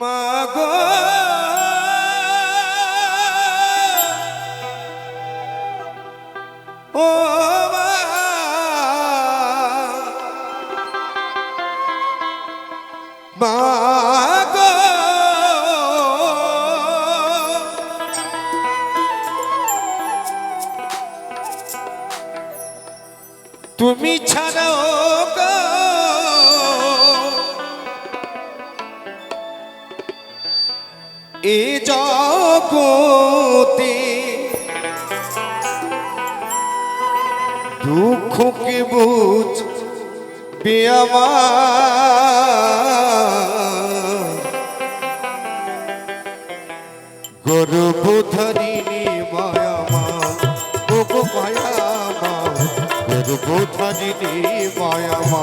মাগো। ও মাগো। তুমি ছাড়াও এ জগতে দুঃখকে বুঝ আমার গর্ভধারিণী মায়ামা ও গো মায়ামা গর্ভধারিণী মায়ামা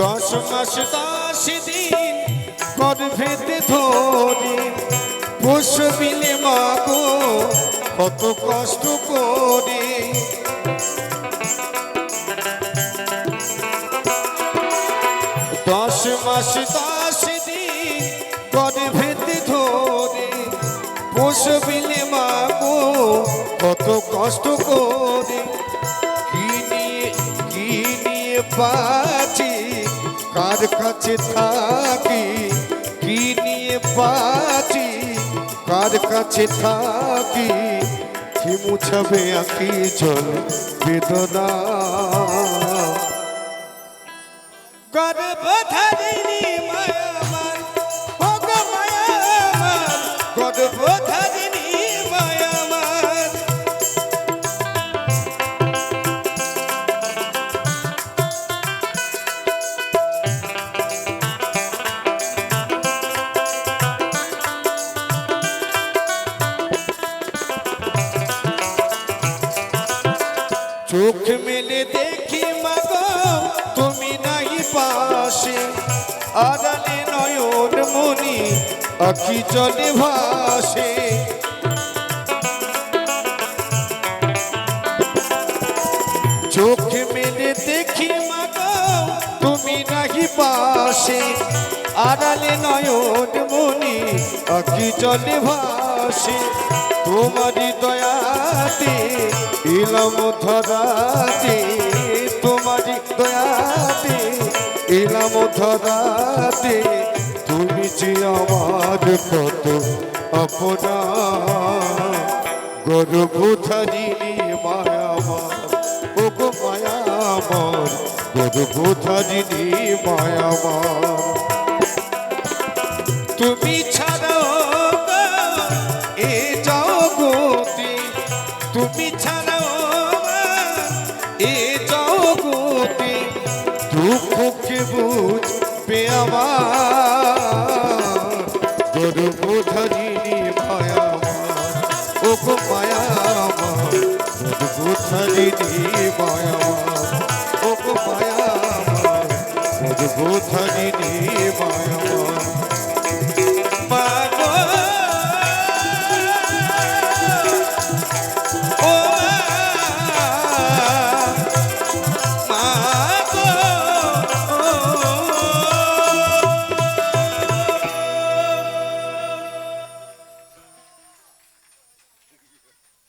দশ মাস দশ দিন গর্ভেতে ধরে পোষ মিলে মাগো, কত কষ্ট করে। দশ মাস দশ দিন গর্ভেতে ধরে পোষ মিলে মাগো, কত কষ্ট করে। কি নিয়ে কি নিয়ে বাঁচি কার কাছে থাকি? কি নিয়ে বাঁচি? কার কাছে থাকি? কি মুছাবে আঁকি জল বেদনা? গর্ভধারিণী চোখ মেলে দেখি মাগো, তুমি নাই পাশে। আড়ালে নয়ন মনি আখি চলে ভাসে। চোখ মেলে দেখি মাগো, তুমি নাহি পাশে। আড়ালে নয়ন মনি আখি চলে ভাসে। তোমারই দয়াতে ইলাম ধরাতে তোমারই দয়াতে, ইলাম ধরাতে তুমি যে আমার কত আপনা গর্ভধারিণী মায়ামার ও গো মায়ামার গর্ভধারিণী মায়ামার তুমি ছাড়াও গো এ জগতে, তুমি ছাড়াও আমার। গরু বোধারিণী মায়া ও গো মায়া আমার গরু বোধারিণী মায়া ও